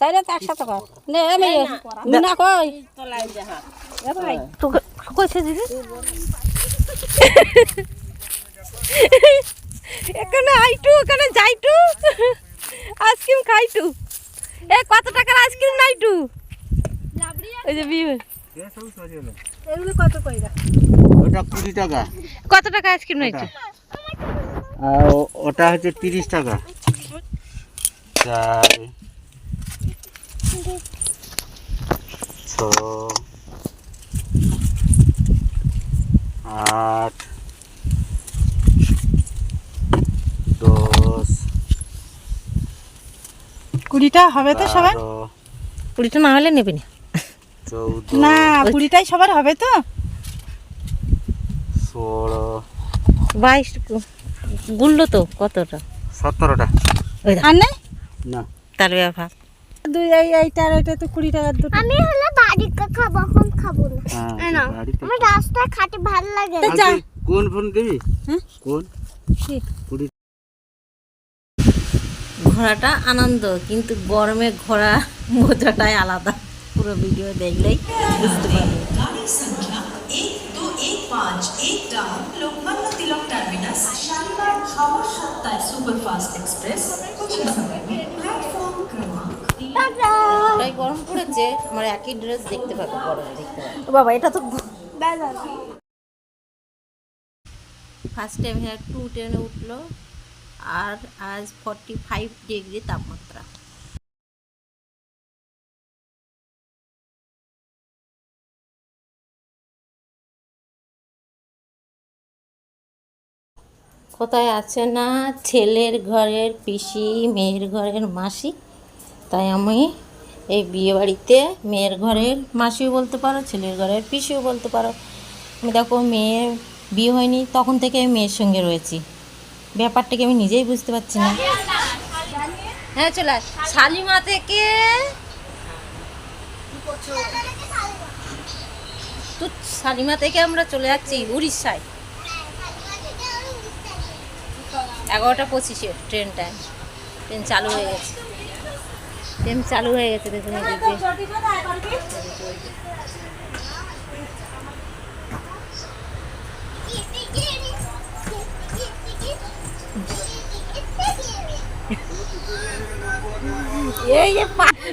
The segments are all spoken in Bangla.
তাইলে তো একসাথে কর। নে আমি না কই? কইছে দিদি? এখানে আইটু এখানে যাইটু। আইসক্রিম খাইটু। এ কত টাকার আইসক্রিম নাইটু? ওই যে বিয়ে। এগুলো কত কইরা? ওটা কুড়ি টাকা। কত টাকা আইসক্রিম নাইটু? আর ও- ওটা হচ্ছে তিরিশ টাকা। চার ছ আট দশ কুড়িটা হবে তো সবার? কুড়িটা না হলে নেবে না। না কুড়িটাই সবার হবে তো? ষোলো বাইশ গুললো তো কতটা? সতেরোটা। ওই আর না। তার ব্যাপার এইটার ওইটা তো কুড়ি বাড়িতে খাব এখন খাব না। খাটে লাগে কোন হ্যাঁ? কোন? ঘোড়াটা আনন্দ কিন্তু গরমে ঘোড়া মজাটাই আলাদা। পুরো ভিডিও দেখলেই বুঝতে পারবে। সংখ্যা সুপারফাস্ট এক্সপ্রেস তাই গরম পড়েছে আমার একই ড্রেস দেখতে পাবো গরম দেখতে পাবে। বাবা এটা তো ফার্স্ট টাইম হেয়ার টু ট্রেনে উঠল আর আজ ফর্টি ফাইভ ডিগ্রি তাপমাত্রা। কোথায় আছে না? ছেলের ঘরের পিসি, মেয়ের ঘরের মাসি। তাই আমি এই বিয়েবাড়িতে মেয়ের ঘরের মাসিও বলতে পারো, ছেলের ঘরের পিসিও বলতে পারো। আমি দেখো মেয়ে বিয়ে হয়নি, তখন থেকে আমি মেয়ের সঙ্গে রয়েছি। ব্যাপারটাকে আমি নিজেই বুঝতে পারছি না। হ্যাঁ চলে আস। শালিমা থেকে? তো শালিমা থেকে আমরা চলে যাচ্ছি উড়িষ্যায়। এগারোটা পঁচিশে ট্রেন টাইম ট্রেন চালু হয়ে গেছে। ট্রেন চালু হয়ে গেছে দেখুন এই যে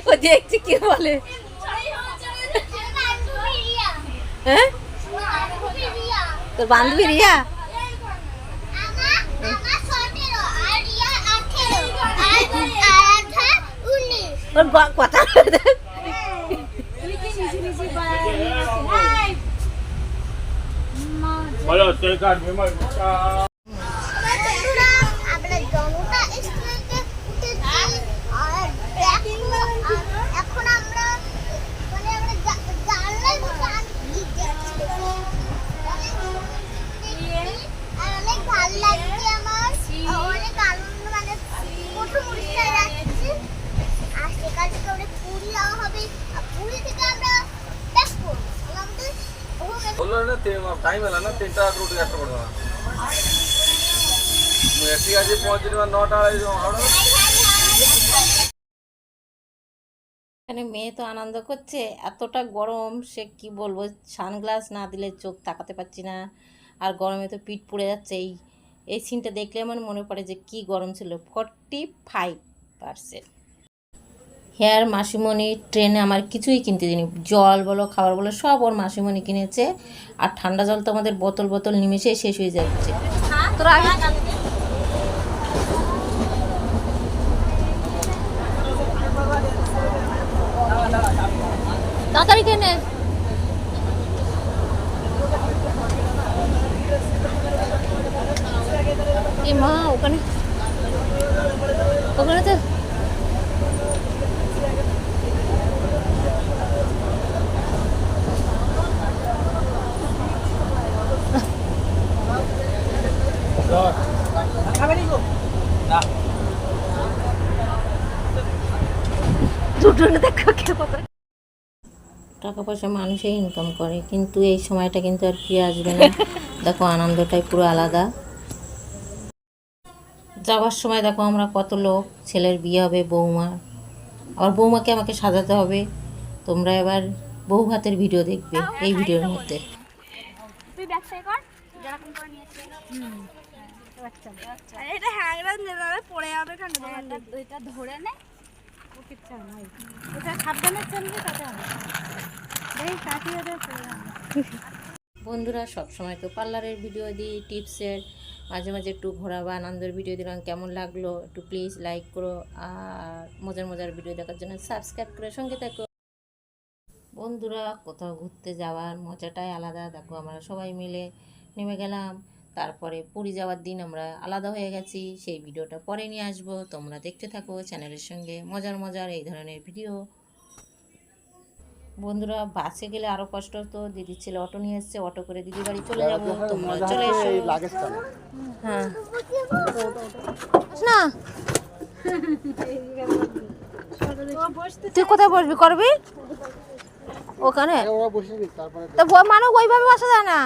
ও দেখছি কি বলে? হ্যাঁ? তোর বান্ধবী রিয়া? ওর গ- কথা আমরা জনতা এক্সপ্রেসে উঠেছি আর এখন আমরা মানে আমরা জা- জানলায় বসে আমি কি দেখছি আর অনেক ভালো লাগছে আমার আর অনেক আনন্দ মানে প্রথম উড়িষ্যায় যাচ্ছি আর সেখান থেকে আমরা পুরী যাওয়া হবে আর পুরী থেকে আমরা ব্যাক করব আমাদের ওখানে ಟೈಮ್ ಎಂಟು ರೂಟ್ ಕಷ್ಟಪಡುವ না ಅಜ್ಜಿ ಪਹੁಂಚಿರುವ ನೋಟ ಇದು নটা এখানে মেয়ে তো আনন্দ করছে, এতটা গরম, সে কি বলব, সানগ্লাস না দিলে চোখ তাকাতে পারছি না। আর গরমে তো পিঠ পড়ে যাচ্ছে, এই এই সিনটা দেখলে আমার মনে পড়ে যে কি গরম ছিল ফর্টি ফাইভ পারসেন্ট হেয়ার মাসিমণি ট্রেনে আমার কিছুই কিনতে দিনি জল বলো, খাবার বলো, সব ওর মাসিমণি কিনেছে। আর ঠান্ডা জল তো আমাদের বোতল বোতল নিমেষে শেষ হয়ে যাচ্ছে। তোরা আগে তাড়াতাড়ি কেনে এ মা ওখানে ওখানে তো দুটো দেখো কত টাকা পয়সা মানুষই ইনকাম করে কিন্তু এই সময়টা কিন্তু আর ফিরে আসবে না। দেখো আনন্দটাই পুরো আলাদা। যাওয়ার সময় দেখো আমরা কত লোক ছেলের বিয়ে হবে বৌমার আবার বৌমাকে আমাকে সাজাতে হবে। তোমরা এবার বউ ভাতের ভিডিও দেখবে এই ভিডিওর মধ্যে। নিয়েছিস। এটা হ্যাংরা পড়ে যাবে কেন? বন্ধুরা, সবসময় তো পার্লারের ভিডিও দিই, টিপসের। মাঝে মাঝে একটু ঘোরা বা আনন্দের ভিডিও দিলাম, কেমন লাগল একটু প্লিজ লাইক করো আর মজার মজার ভিডিও দেখার জন্য সাবস্ক্রাইব করে সঙ্গে থাকো। বন্ধুরা, কোথাও ঘুরতে যাওয়ার মজাটাই আলাদা। দেখো, আমরা সবাই মিলে নেমে গেলাম। তারপরে পুরী যাওয়ার দিন আমরা আলাদা হয়ে গেছি সেই ভিডিওটা পরে নিয়ে আসব। তোমরা দেখতে থাকো চ্যানেলের সঙ্গে। মজার মজার এই ধরনের ভিডিও। বন্ধুরা বাসে গেলে আরও কষ্ট হতো। দিদির ছেলে অটো নিয়ে এসছে অটো করে দিদি বাড়ি চলে যাব। তোমরা চলে এসো। হ্যাঁ। না। তুই কোথায় বসবি? করবি? ওখানে? তো মানে ওইভাবে বসা যায় না?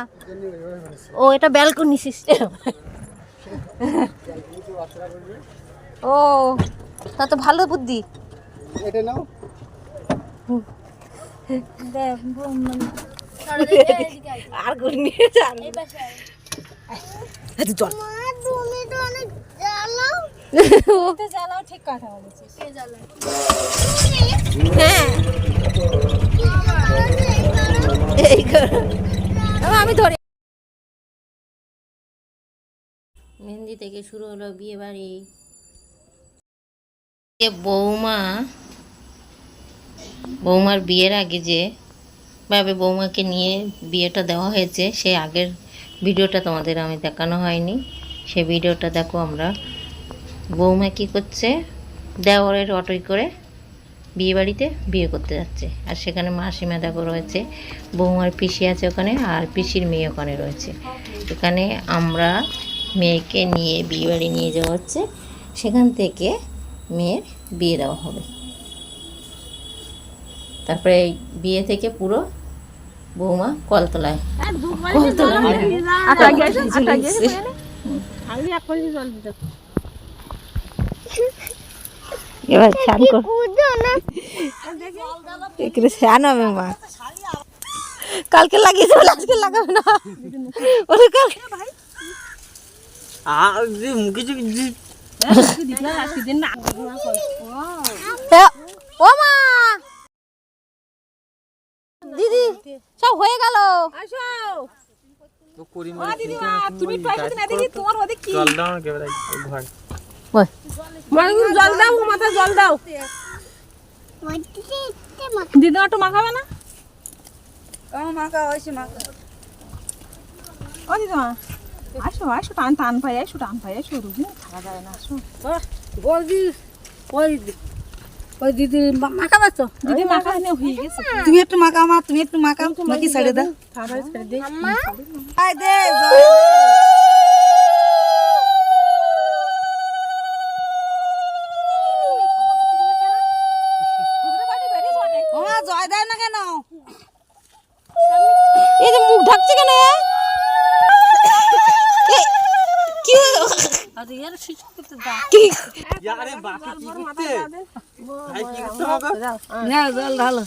ও এটা ব্যালকনি সিস্টেম ও তা তো ভালো বুদ্ধি। এটা নাও। আর গুড় নিয়ে যান। জল। মা তুমি তো অনেক জ্বালাও। জ্বালাও ঠিক কথা বলেছিস। কে জ্বালাও হ্যাঁ। এই আমি ধরে। মেহেন্দি থেকে শুরু হলো বিয়ে বাড়ি যে বৌমা বৌমার বিয়ের আগে যে ভাবে বৌমাকে নিয়ে বিয়েটা দেওয়া হয়েছে সেই আগের ভিডিওটা তোমাদের আমি দেখানো হয়নি। সে ভিডিওটা দেখো আমরা। বৌমা কি করছে? দেওয়ারের অটোয় করে বিয়ে বাড়িতে বিয়ে করতে যাচ্ছে। আর সেখানে মাসিমা দেখো রয়েছে বৌমার পিসি আছে ওখানে আর পিসির মেয়ে ওখানে রয়েছে। এখানে আমরা মেয়েকে নিয়ে বিয়ে বাড়ি নিয়ে যাওয়া হচ্ছে। সেখান থেকে মেয়ের বিয়ে দেওয়া হবে। তারপরে এই বিয়ে থেকে পুরো বৌমা কলতলায়। কলতলায় এবার চান কর। এখানে স্নান হবে মা। কালকে লাগিয়েছে বলে আজকে লাগাবে না। ওরে কালকে মুখে ও মা! দিদি সব হয়ে গেল। আসো তুমি তোমার ওদিকে কি? জল দাও মানুষ জল দাও। ও দিদি একটু মাখাবে না? ও দিদিমা আসো আসো টান টান পাই আসো টান পাই আসো রুগী থাকা যায় না আসো। বলদি ওই ওই দিদি মা- মাখাবে তো? দিদি মাখা হয়ে গেছে। তুমি একটু মাখাও মা তুমি একটু মাখাও বাকি ছেড়ে দাও। ছেড়ে দে। দে। জয় দেয় না কেন? এই যে মুখ ঢাকছে কেন কি? আরে এর সুইচ করতে দাও কি? আরে বাকি কি করতে? ভাই কি করতে হবে? না জল ঢালো।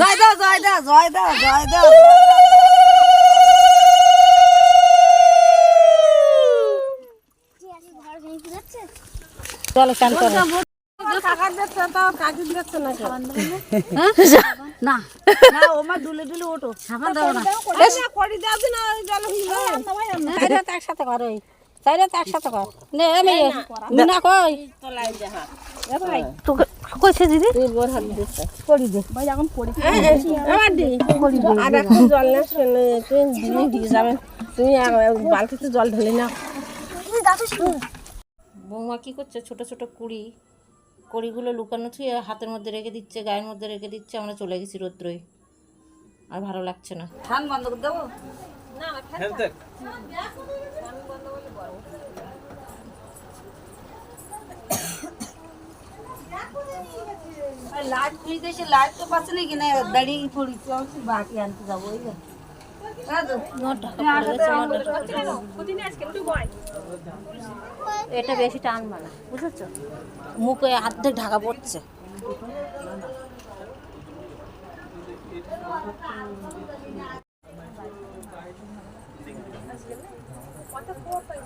জয় দাও জয় দাও জয় দাও জয় দাও। চলো চান করো। যাচ্ছে না না না? ও মা দুলে দুলে ওঠো। সাবান দাও না। করি যাবে না। জল হয়ে। তো একসাথে কর তো একসাথে কর। নে আমি কই। কইছে দিদি? করি দে। ভাই এখন পড়ি আমার দি। আর এখন জল না শুনে তুমি দিয়ে যাবেন তুমি বালতিতে জল ঢেলে না বৌমা কি করছে? ছোট ছোট কুড়ি। কড়িগুলো লুকানো থুয়ে হাতের মধ্যে রেখে দিচ্ছে গায়ের মধ্যে রেখে দিচ্ছে আমরা চলে গেছি রৌদ্রই। আর ভালো লাগছে না। ঠান বন্ধ করে দেবো? লাইট খুঁজতে এসে লাইট তো পাচ্ছে না কিনা দাঁড়িয়ে পড়ি। চলছি বাকি আনতে যাব ওই এটা বেশি টান মানা বুঝেছ? মুখে অর্ধেক ঢাকা পড়ছে।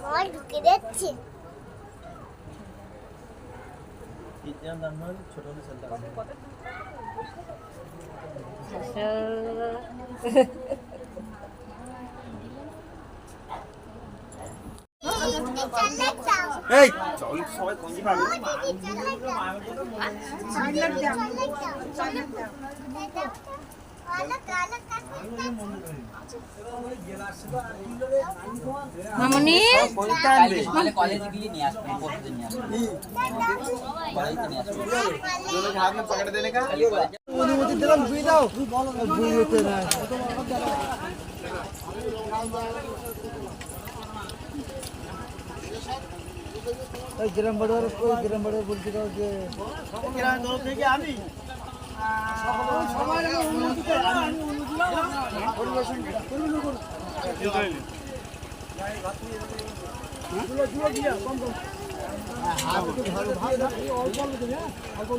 ভয় ঢুকে যাচ্ছে চার লাখ দাও এই মামনি কলেজে গিয়ে নিয়ে আসবেন পড়তে নিয়ে আসবেন কলেজে নিয়ে অনুমতি দিলাম বুঝে দাও বুঝতে না ওই গ্রাম বাড়ার ওই গ্রাম বাড়ার দাও যে গ্রাম তরফ থেকে আমি তাকাও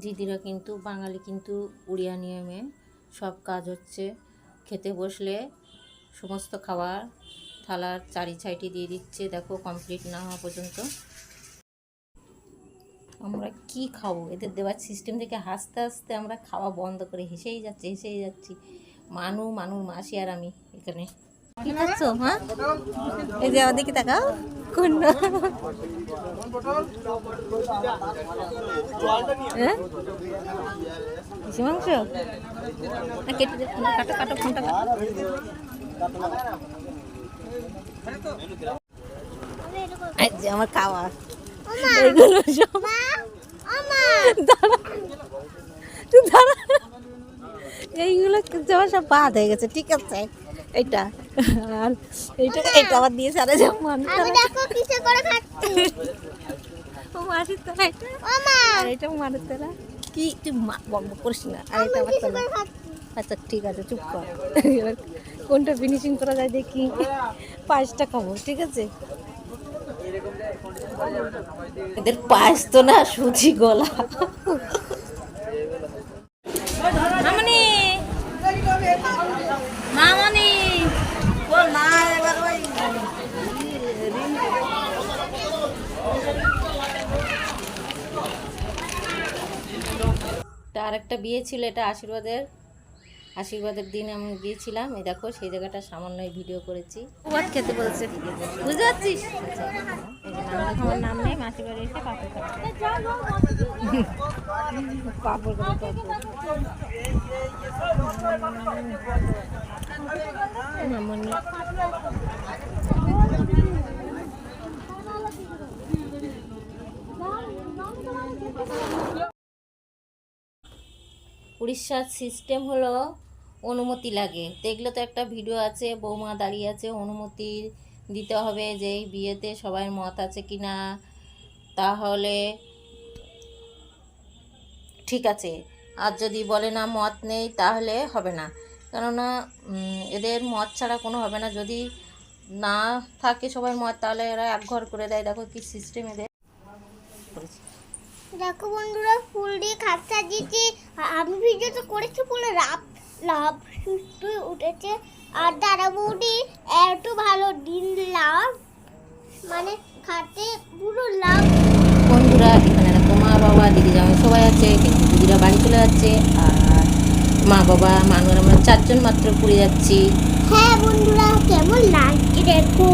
দিদিরা কিন্তু বাঙালি কিন্তু উড়িয়া নিয়মে সব কাজ হচ্ছে। খেতে বসলে সমস্ত খাবার থালার চারি ছাইটি দিয়ে দিচ্ছে। দেখো কমপ্লিট না হওয়া পর্যন্ত। আমরা কি খাব? এদের দেওয়ার সিস্টেম থেকে হাসতে হাসতে আমরা খাওয়া বন্ধ করে হেসেই যাচ্ছি হেসেই যাচ্ছি। মানু, মানুর মাসি আর আমি এখানে। কি খাচ্ছ হ্যাঁ এই যে আমার দিকে তাকাও কোন কিসে মাংস? না কেটে কাটো কাটো ফোনটা যে আমার খাওয়া। এগুলো সব দাঁড়া। দাঁড়া। এইগুলো সব বাদ হয়ে গেছে ঠিক আছে। এইটা। আর এইটা এটা আবার দিয়েছে আরে যে আমি দেখো কিসে করে খাচ্ছি। ও মাসির তোলা এটা ও মা। আর এটা মারের তোলা কি তুই মা- বক বক করিস না। আর এটা আবার তোলা আচ্ছা ঠিক আছে চুপ কর। এবার কোনটা ফিনিশিং করা যায় দেখি। পায়েসটা খাব ঠিক আছে? এদের পায়েস তো না সুজি গলা মামনি মামনি ও না এবার ওই এটা আরেকটা বিয়ে ছিল এটা আশীর্বাদের আশীর্বাদের দিন আমি গিয়েছিলাম। এই দেখো সেই জায়গাটা সামান্যই ভিডিও করেছি। ওয়াট খেতে বলছে। বুঝতে পারছিস? আমার নাম নেই মাসি বাড়ি এসে পাপড় পাপড় পাপড়। মামনি। উড়িষ্যার সিস্টেম হলো অনুমতি লাগে। দেখলে তো একটা ভিডিও আছে, বৌমা দাঁড়িয়ে আছে, অনুমতি দিতে হবে যে এই বিয়েতে সবাই মত আছে কি না তাহলে ঠিক আছে, আর যদি বলে না মত নেই তাহলে হবে না। কেননা এদের মত ছাড়া কোনো হবে না। যদি না থাকে সবাই মত, তাহলে এরা এক ঘর করে দেয়। দেখো কি সিস্টেম এদের। দেখো বন্ধুরা ফুল দিয়ে খাট সাজিয়েছি। আমি ভিডিওটা করেছি পুরো লাভ লাভ সুস্থ উঠেছে। আর দাদা বৌদি এত ভালো দিন লাভ। মানে খাটে পুরো লাভ। বন্ধুরা এখানে দেখো মা বাবা দিদি জামাই সবাই আছে কিন্তু দিদিরা বাড়ি চলে যাচ্ছে আর মা বাবা মানুষ আমরা চারজন মাত্র পুরী যাচ্ছি। হ্যাঁ বন্ধুরা কেমন লাগছে দেখো।